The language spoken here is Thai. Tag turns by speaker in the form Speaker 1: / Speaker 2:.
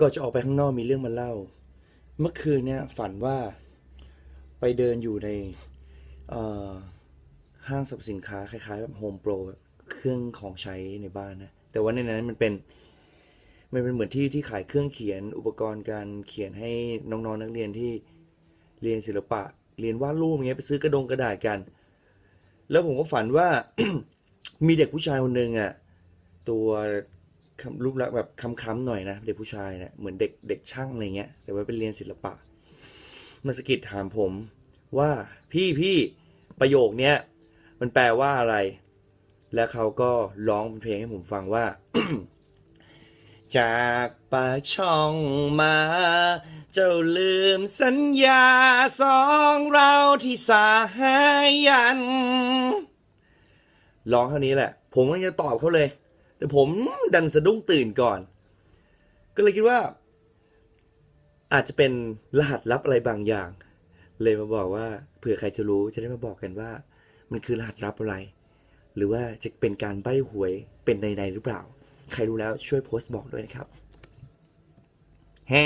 Speaker 1: ก่อนจะออกไปข้างนอกมีเรื่องมาเล่า เมื่อคืนเนี่ยฝันว่าไปเดินอยู่ในห้างสรรพสินค้าคล้ายๆแบบโฮมโปรเครื่องของใช้ในบ้านนะ แต่ว่าในนั้นมันเป็นมันเป็นเหมือนที่ที่ขายเครื่องเขียนอุปกรณ์การเขียนให้น้องๆนักเรียนที่เรียนศิลปะ เรียนวาดรูปอย่างเงี้ยไปซื้อกระดงกระดาษกัน แล้วผมก็ฝันว่ามีเด็กผู้ชายคนหนึ่งอะตัว รูปลักษณ์แบบค้ำๆหน่อยนะเด็กผู้ชายเนี่ยเหมือนเด็กเด็กช่างอะไรเงี้ย แต่ว่าเป็นเรียนศิลปะมาสกิดถามผมว่าพี่พี่ประโยคเนี้ยมันแปลว่าอะไร แล้วเขาก็ร้องเพลงให้ผมฟังว่า จากปากช่องมา เจ้าลืมสัญญาสองเราที่สายัน ร้องเท่านี้แหละ ผมก็จะตอบเขาเลย แต่ผมดันสะดุ้งตื่นก่อน ก็เลยคิดว่า อาจจะเป็นรหัสลับอะไรบางอย่าง เลยมาบอกว่าเผื่อใครจะรู้จะได้มาบอกกันว่า มันคือรหัสลับอะไร หรือว่าจะเป็นการใบ้หวยเป็นในๆหรือเปล่า ใครรู้แล้วช่วยโพสต์บอกด้วยนะครับแฮ่